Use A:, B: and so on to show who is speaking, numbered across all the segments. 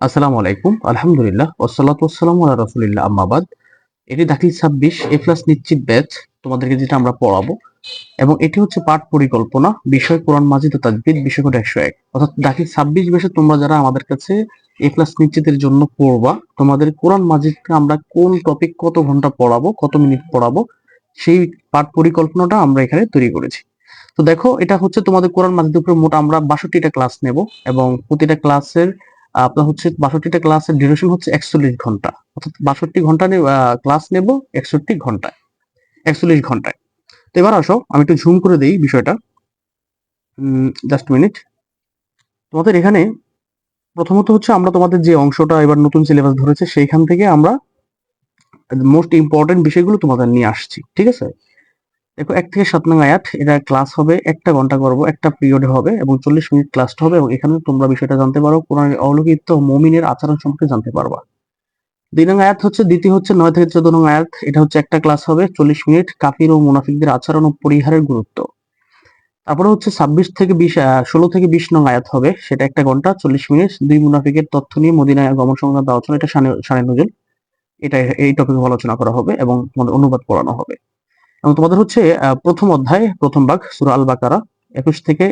A: আসসালামু আলাইকুম। আলহামদুলিল্লাহ। ওসালাত ওসালাম আল্লাহ রসুলিল্লাহ। আম্মাবাদ এটি দাখিল ছাব্বিশ এ প্লাস নিশ্চিত ব্যাচ। তোমাদেরকে যেটা আমরা পড়াবো। এবং এটি হচ্ছে পাঠ পরিকল্পনা। বিষয় কোরআন মাজিদ ও তাজবিদ বিষয় একশো এক। অর্থাৎ দাখিল ছাব্বিশ বেশে তোমরা যারা আমাদের কাছে এ প্লাস নিশ্চিতের জন্য পড়বা, তোমাদের কোরআন মাজিদকে আমরা কোন টপিক কত ঘণ্টা পড়াবো, কত মিনিট পড়াবো, সেই পাঠ পরিকল্পনাটা আমরা এখানে তৈরি করেছি। তো দেখো, এটা হচ্ছে তোমাদের কোরআন মাজিদের উপরে মোট আমরা বাষট্টিটা ক্লাস নেব এবং প্রতিটা ক্লাসের আপনার হচ্ছে বাষট্টিটা ক্লাসের ডিউরেশন হচ্ছে একচল্লিশ ঘণ্টা। অর্থাৎ বাষট্টি ঘণ্টা ক্লাস নেব একষট্টি ঘন্টায়। একচল্লিশ ঘন্টায়। তো এবার আসো, আমি একটু ঝুম করে দিই বিষয়টা। জাস্ট মিনিট তোমাদের এখানে প্রথমত হচ্ছে আমরা তোমাদের যে অংশটা এবার নতুন সিলেবাস ধরেছে, সেইখান থেকে আমরা মোস্ট ইম্পর্টেন্ট বিষয়গুলো তোমাদের নিয়ে আসছি, ঠিক আছে? দেখো, এক থেকে সাত নং আয়াত, এটা ক্লাস হবে, একটা ঘণ্টা করব, একটা পিরিয়ডে হবে, এবং চল্লিশ মিনিট ক্লাসটা হবে, এবং এখানে তোমরা বিষয়টা জানতে পারো, কোরআনের অলৌকিত মমিনের আচরণ সম্পর্কে জানতে পারবা। দুই নং আয়াত হচ্ছে, দ্বিতীয় হচ্ছে নয় থেকে চোদ্দ নং আয়াত, এটা হচ্ছে একটা ক্লাস হবে, চল্লিশ মিনিট, কাফির ও মুনাফিকদের আচরণ ও পরিহারের গুরুত্ব। তারপরে হচ্ছে ছাব্বিশ থেকে বিশ ষোলো থেকে বিশ নং আয়াত হবে, সেটা একটা ঘণ্টা, চল্লিশ মিনিট, দুই মুনাফিকের তথ্য নিয়ে মদিনায় গমন সংক্রান্ত আলোচনা এটা সানে নজর এটা, এই টপিক আলোচনা করা হবে, এবং অনুবাদ করানো হবে। এবং তোমাদের হচ্ছে প্রথম অধ্যায়, প্রথম ভাগ, সুরা আল বাকারা একুশ থেকে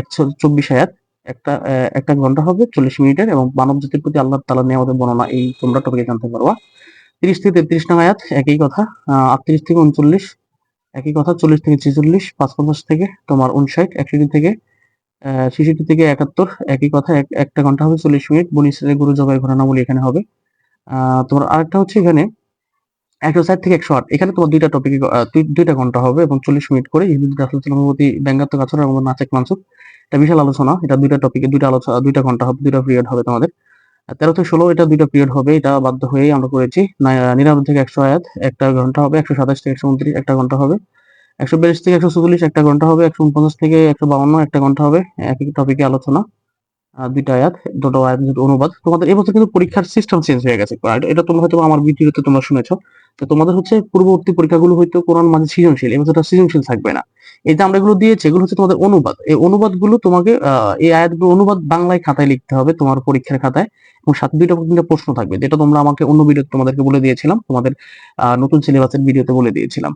A: একশো চব্বিশ আয়াত। একটা একটা ঘণ্টা হবে, চল্লিশ মিনিটের এবং মানব জাতির প্রতি আল্লাহ তালা নিয়ে আমাদের বর্ণনা এই তোমরা টপিকে জানতে পারবা। তিরিশ থেকে তেত্রিশ নং আয়াত, একই কথা আটত্রিশ থেকে উনচল্লিশ, একই কথা, চল্লিশ থেকে ছেচল্লিশ পাঁচ পঞ্চাশ থেকে তোমার উনষাট একষট্টি থেকে ছেষট্টি থেকে একাত্তর, একই কথা একটা ঘণ্টা হবে, চল্লিশ মিনিট। বনি গুরু জবাই ঘটনাবলী এখানে হবে। তোমার আরেকটা হচ্ছে এখানে একশো ষাট থেকে একশো আট। এখানে তোমার দুইটা টপিক দুইটা ঘণ্টা হবে এবং চল্লিশ মিনিট করে। প্রতি ব্যঙ্গাত্মক আচরণ এবং নাচেক মানসুক, এটা বিশাল আলোচনা। এটা দুইটা টপিকে দুইটা আলোচনা, দুইটা ঘণ্টা হবে, দুইটা পিরিয়ড হবে তোমাদের। তেরো থেকে ষোলো, এটা দুইটা পিরিয়ড হবে। এটা বাধ্য হয়েই আমরা করেছি। নিরানব্বই থেকে একশো আয়াত, একটা ঘণ্টা হবে। একশো সাতাশ থেকে একশো উনত্রিশ, একটা ঘণ্টা হবে। একশো বিয়াল্লিশ থেকে একশো চল্লিশ, একটা ঘণ্টা হবে। একশো উনপঞ্চাশ থেকে একশো বাউন্ন, একটা ঘণ্টা হবে। একই টপিকে আলোচনা। দুইটা আয়াত দুটো আয়াত অনুবাদ। তোমাদের এবছর কিন্তু পরীক্ষার সিস্টেম চেঞ্জ হয়ে গেছে। এটা তোমরা হয়তো আমার ভিডিওতে তোমরা শুনেছো। তো তোমাদের হচ্ছে পূর্ববর্তী পরীক্ষাগুলো হয়তো কোরআন মাঝে সৃজনশীল এবছরটা সৃজনশীল থাকবে না। এই যে আমরা এগুলো দিয়েছি, এগুলো হচ্ছে তোমাদের অনুবাদ। এই অনুবাদগুলো তোমাকে এই আয়াতগুলো অনুবাদ বাংলায় খাতায় লিখতে হবে, তোমার পরীক্ষার খাতায়। এবং সাথে দুইটা তিনটা প্রশ্ন থাকবে, যেটা তোমরা আমাকে অন্য ভিডিও তোমাদেরকে বলে দিয়েছিলাম, তোমাদের নতুন সিলেবাসের ভিডিওতে বলে দিয়েছিলাম।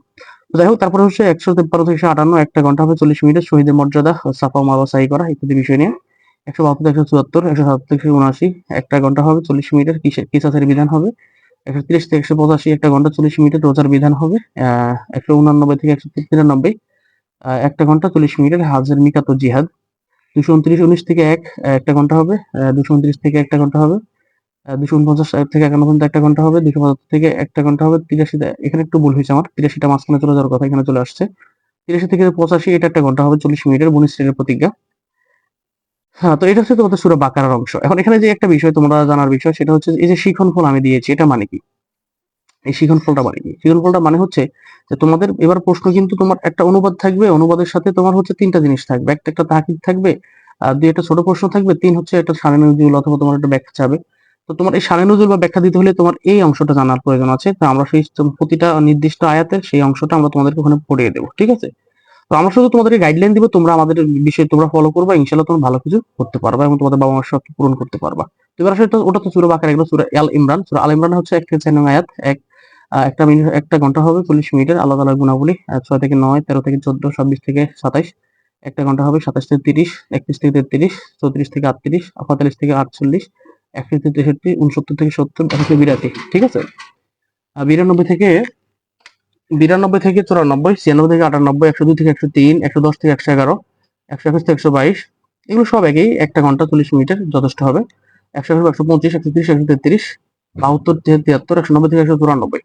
A: যাই হোক, তারপরে হচ্ছে একশো তেপ্পান্ন থেকে আটান্ন, একটা ঘণ্টা হবে চল্লিশ মিনিটের শহীদের মর্যাদা, সাফা মারোয়া সাই করা ইত্যাদি বিষয় নিয়ে। একশো বাহাত্তর, একশো চুয়াত্তর একশো সাতাত্তর একশো উনআশি, একটা ঘণ্টা হবে চল্লিশ মিনিটের কিসাসের বিধান হবে? একশো তিরিশ থেকে একশো পঁচাশি, একটা ঘণ্টা চল্লিশ মিনিটের রোজার বিধান হবে। একশো উনানব্বই থেকে একশো তিরানব্বই একটা ঘণ্টা চল্লিশ মিনিটের হাজের মিকাত জিহাদ। দুশো উনত্রিশ, উনিশ থেকে এক একটা ঘণ্টা হবে। দুশো উনত্রিশ থেকে একটা ঘণ্টা হবে। দুশো উনপঞ্চাশ থেকে একান্ন ঘণ্টা একটা ঘণ্টা হবে। দুশো পঁচাত্তর থেকে একটা ঘণ্টা হবে। তিরাশি এখানে একটু ভুল হয়েছে আমার। তিরাশিটা মাঝখানে চলে যাওয়ার কথা, এখানে চলে আসছে। তিরাশি থেকে পঁচাশি, এটা একটা ঘণ্টা হবে চল্লিশ মিনিটের বনিশ প্রতিজ্ঞা। হ্যাঁ তো এটা হচ্ছে তোমাদের সুরা বাকারার অংশ। এখন এখানে যে একটা বিষয় তোমরা জানার বিষয়, সেটা হচ্ছে এই যে শিখন ফল আমি দিয়েছি, এটা মানে কি? এই শিখন ফলটা মানে কি? শিখন ফলটা মানে হচ্ছে যে তোমাদের এবার প্রশ্ন কিন্তু তোমার একটা অনুবাদ থাকবে, অনুবাদের সাথে তোমার হচ্ছে তিনটা জিনিস থাকবে। একটা একটা তাহাকিক থাকবে, আর দুই একটা ছোট প্রশ্ন থাকবে, তিন হচ্ছে একটা সানে নজরুল অথবা তোমার একটা ব্যাখ্যা চাবে। তো তোমার এই সানে নজরুল বা ব্যাখ্যা দিতে হলে তোমার এই অংশটা জানার প্রয়োজন আছে। তো আমরা সেই প্রতিটা নির্দিষ্ট আয়াতের সেই অংশটা আমরা তোমাদেরকে ওখানে পড়িয়ে দেবো, ঠিক আছে? তো আমরা শুধু তোমাদেরকে গাইডলাইন দিব, তোমরা আমাদের বিষয়ে তোমরা ফলো করবা ইনশাল্লাহ তোমরা ভালো কিছু করতে পারবা এবং তোমাদের বাবা মার শখ পূরণ করতে পারবা। তো এবার আসলে ওটা তো সুরা বাকার, এগুলো সুরা আল ইমরান। সুরা আল ইমরান হচ্ছে একটা চার নং আয়াত, এক একটা মিনিট, একটা ঘণ্টা হবে, চল্লিশ মিনিটের। আলাদা আলাদা গুণাবলী ছয় থেকে নয়, তেরো থেকে চোদ্দ, ছাব্বিশ থেকে সাতাইশ, একটা ঘণ্টা হবে, সাতাশ থেকে তিরিশ, একত্রিশ থেকে তেত্রিশ, চৌত্রিশ থেকে আটত্রিশ পঁয়তাল্লিশ থেকে আটচল্লিশ, একত্রিশ থেকে তেষট্টি উনসত্তর থেকে সত্তর থেকে বিরাশি, ঠিক আছে? বিরানব্বই থেকে বিরানব্বই থেকে চুরানব্বই, ছিয়ানব্বই থেকে আটানব্বই, একশো দুই থেকে একশো তিন, একশো দশ থেকে একশো এগারো, একশো একুশ থেকে একশো বাইশ, এগুলো সব একই, একটা ঘণ্টা চল্লিশ মিনিটের যথেষ্ট হবে। একশো একশো একশো পঁচিশ, একশো তিরিশ, একশো তেত্রিশ, বাহাত্তর তিয়াত্তর, একশো নব্বই থেকে একশো চুরানব্বই।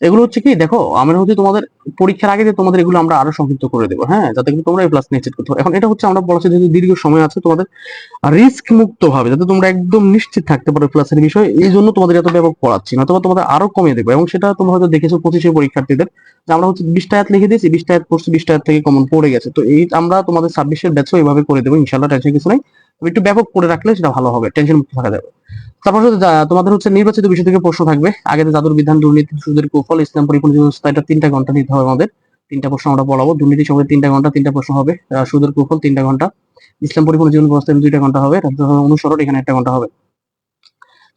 A: এগুলো হচ্ছে কি, দেখো, আমরা হচ্ছে তোমাদের পরীক্ষার আগে যে তোমাদের এগুলো আমরা আরও সংক্ষিপ্ত করে দেবো হ্যাঁ? যাতে কিন্তু তোমরা এই প্লাস নিশ্চিত করতে এখন এটা হচ্ছে আমরা বলছি যেহেতু দীর্ঘ সময় আছে তোমাদের রিস্ক মুক্ত ভাবে যাতে তোমরা একদম নিশ্চিত থাকতে পারো প্লাসের বিষয়, এই জন্য তোমাদের এত ব্যাপক পড়াচ্ছি না তোমার তোমাদের আরও কমিয়ে দেবো। এবং সেটা তোমরা হয়তো দেখেছ পঁচিশে পরীক্ষার্থীদের, যে আমরা হচ্ছে বিশটা হাত লিখে দিয়েছি বিশটা হাত পড়ছি বিশটা হাত থেকে কমন পড়ে গেছে। তো এই আমরা তোমাদের ছাব্বিশের ব্যাচও এইভাবে করে দেবো ইনশাল্লাহ টেনশন কিছু নাই। একটু ব্যাপক করে রাখলে সেটা ভালো হবে টেনশন মুক্ত থাকা যাবে। তারপর তোমাদের হচ্ছে নির্বাচিত বিষয় থেকে প্রশ্ন থাকবে। আগে জাদুর বিধান, দুর্নীতি, সুদের কুফল, ইসলাম পরিপূর্ণ ব্যবস্থা, এটা তিনটা ঘণ্টা দিতে হবে আমাদের। তিনটা প্রশ্ন আমরা পড়াবো। দুর্নীতি সঙ্গে তিনটা ঘণ্টা, তিনটা প্রশ্ন হবে। সুদের কুফল, তিনটা ঘণ্টা। ইসলাম পরিপূর্ণ জীবন ব্যবস্থা দুইটা ঘণ্টা হবে। অনুসরণ, এখানে একটা ঘণ্টা হবে।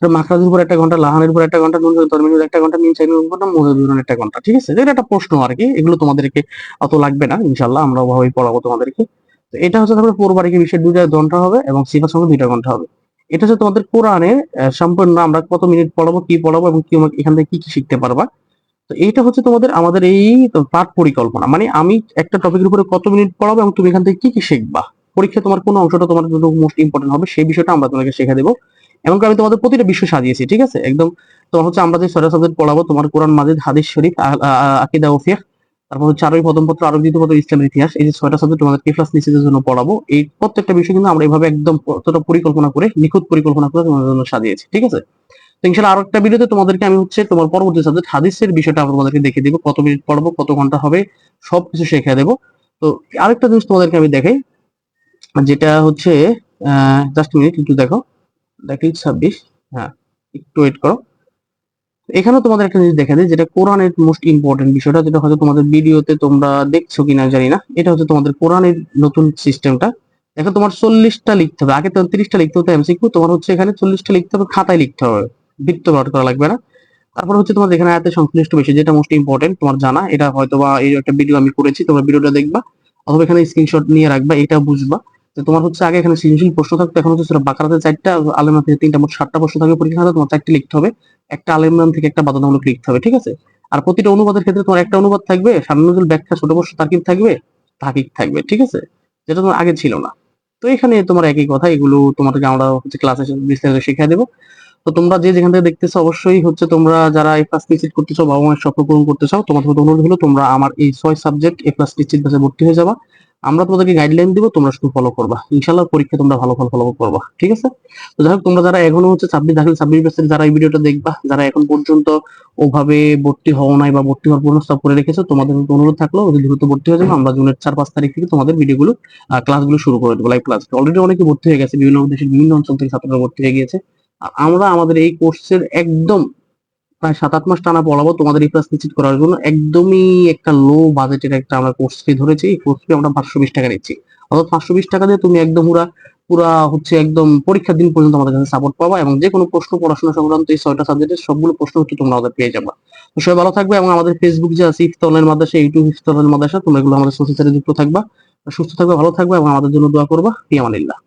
A: মাখরাজের উপর একটা ঘণ্টা, লাহানের উপর একটা ঘণ্টা, নুন একটা ঘণ্টা নিম চাইনের উপর ঘণ্টা একটা ঘণ্টা। ঠিক আছে? এটা একটা প্রশ্ন আর কি। এগুলো তোমাদেরকে অত লাগবে না ইনশাল্লাহ আমরা ওভাবেই পড়াবো তোমাদেরকে। তো এটা হচ্ছে তারপরে পৌরবাড়িকে বিষয়ের দুইটা ঘণ্টা হবে এবং সিফার সঙ্গে দুইটা ঘণ্টা হবে। এটা হচ্ছে তোমাদের কোরআনের সম্পূর্ণ আমরা কত মিনিট পড়াবো, কি পড়াবো এবং কি এখান থেকে কি কি শিখতে পারবা। তো এইটা হচ্ছে তোমাদের আমাদের এই পাঠ পরিকল্পনা। মানে আমি একটা টপিকের উপরে কত মিনিট পড়াবো এবং তুমি এখান থেকে কি কি শিখবা। পরীক্ষা তোমার কোন অংশটা তোমার জন্য মোস্ট ইম্পর্টেন্ট হবে, সেই বিষয়টা আমরা তোমাকে শেখা দেবো। এবং আমি তোমাদের প্রতিটা বিষয় সাজিয়েছি, ঠিক আছে? একদম তোমার হচ্ছে আমরা যে সাবজেক্ট পড়াবো, তোমার কোরআন, মাজিদ, হাদিস, শরীফ আকিদা ওফিয়া তারপর হচ্ছে আরবি প্রথমপত্র আরবি দ্বিতীয়পত্র ইসলামের ইতিহাস, এই যে ছয়টা সাবজেক্ট তোমাদের ক্লাস নিশ্চিতের জন্য পড়াবো, এই প্রত্যেকটা বিষয় কিন্তু আমরা এইভাবে একদম কতটা পরিকল্পনা করে, নিখুঁত পরিকল্পনা করে তোমাদের জন্য সাজিয়েছি, ঠিক আছে? তো ইনশাল্লাহ আরও একটা ভিডিওতে তোমাদেরকে আমি হচ্ছে তোমার পরবর্তী সাবজেক্ট হাদিসের বিষয়টা তোমাদেরকে দেখিয়ে দিব, কত মিনিট পড়ব, কত ঘণ্টা হবে, সবকিছু শেখা দেবো। তো আরেকটা জিনিস তোমাদেরকে আমি দেখাই, যেটা হচ্ছে, আহ জাস্ট মিনিট একটু দেখো, দেখি, ছাব্বিশ হ্যাঁ একটু ওয়েট করো। এখানে তোমাদের একটা জিনিস দেখা যায় যেটা কোরআনের মোস্ট ইম্পর্টেন্ট বিষয়টা, যেটা হয়তো তোমাদের ভিডিওতে তোমরা দেখছ কিনা জানি না, এটা হচ্ছে তোমাদের কোরআনের নতুন সিস্টেমটা। এখন তোমার চল্লিশটা লিখতে হবে, আগে তো তিরিশটা লিখতে হতো এমসিকিউ তোমার হচ্ছে এখানে চল্লিশটা লিখতে হবে, খাতায় লিখতে হবে, বৃত্ত পাঠ করা লাগবে না। তারপর হচ্ছে তোমার এখানে আয়াতে সংশ্লিষ্ট বিষয়, যেটা মোস্ট ইম্পর্টেন্ট তোমার জানা, এটা হয়তো বা এই একটা ভিডিও আমি করেছি, তোমরা ভিডিওটা দেখবা, অথবা এখানে স্ক্রিনশট নিয়ে রাখবা, এটা বুঝবা। যে তোমার হচ্ছে আগে এখানে সৃজনশীল প্রশ্ন থাকতো, এখন হচ্ছে বাকারাতে চারটা, আলেমা থেকে তিনটা, মোট সাতটা প্রশ্ন থাকবে পরীক্ষা তোমার চারটি লিখতে হবে। একটা আলেমরান থেকে একটা বাধ্যতামূলক লিখতে হবে, ঠিক আছে? আর প্রতিটা অনুবাদের ক্ষেত্রে তোমার একটা অনুবাদ থাকবে, সামনুজুল ব্যাখ্যা ছোট প্রশ্ন তাকিব থাকবে তাকিক থাকবে, ঠিক আছে? যেটা তোমার আগে ছিল না। তো এখানে তোমার একই কথা, এগুলো তোমাদেরকে আমরা হচ্ছে ক্লাসে বিস্তারিত শিখিয়ে দেবো। তো তোমরা যে যেখান থেকে দেখতেছো, অবশ্যই হচ্ছে তোমরা যারা এ ক্লাস নিশ্চিত করতে চাও বাবা মায়ের স্বপ্ন পূরণ করতে চাও, তোমাদের অনুরোধ হলো তোমরা আমার এই ছয় সাবজেক্ট এ ক্লাস নিশ্চিত ব্যাচে ভর্তি হয়ে যাবা। আমরা তোমাদেরকে গাইডলাইন দিব, তোমরা শুধু ফলো করবা। ইনশাল্লাহ পরীক্ষা তোমরা ভালো ফল ফলো করবা, ঠিক আছে? তো যাই হোক, তোমরা যারা এখনও হচ্ছে ছাব্বিশ, দাখিল ছাব্বিশ ব্যাচের যারা এই ভিডিওটা দেখবা, যারা এখন পর্যন্ত ওভাবে ভর্তি হওয়া নাই বা ভর্তি হওয়ার প্রস্তাব করে রেখেছো, তোমাদের অনুরোধ থাকল দ্রুত ভর্তি হয়ে যাবে। আমরা জুনের চার, পাঁচ তারিখ থেকে তোমাদের ভিডিওগুলো ক্লাসগুলো শুরু করে দেবো লাইভ ক্লাস অলরেডি অনেকে ভর্তি হয়ে গেছে, বিভিন্ন দেশের বিভিন্ন অঞ্চল থেকে ছাত্ররা ভর্তি হয়ে গিয়েছে। আমরা আমাদের এই কোর্সের একদম প্রায় সাত আট মাস টানা পড়াবো তোমাদের এই ক্লাস নিশ্চিত করার জন্য একদমই একটা লো বাজেটের একটা আমরা কোর্স ফি ধরেছি। এই কোর্স ফি আমরা পাঁচশো বিশ টাকা নিচ্ছি। অর্থাৎ পাঁচশো বিশ টাকা দিয়ে তুমি একদম পুরা পুরা হচ্ছে একদম পরীক্ষার দিন পর্যন্ত আমাদের কাছে সাপোর্ট পাবা এবং যে কোনো প্রশ্ন পড়াশোনা সংক্রান্ত এই ছয়টা সাবজেক্টের সবগুলো প্রশ্ন হচ্ছে তোমরা আমাদের পেয়ে যাবা। তো সবাই ভালো থাকবে এবং আমাদের ফেসবুক যে আছে ইফতলের মাদ্রাসা ইউটিউব ইফতলের মাদ্রাসা, তোমরা এগুলো আমাদের সোশ্যাল যুক্ত থাকবা। সুস্থ থাকবে, ভালো থাকবে এবং আমাদের জন্য দোয়া করবা। ফিয়ামানিল্লাহ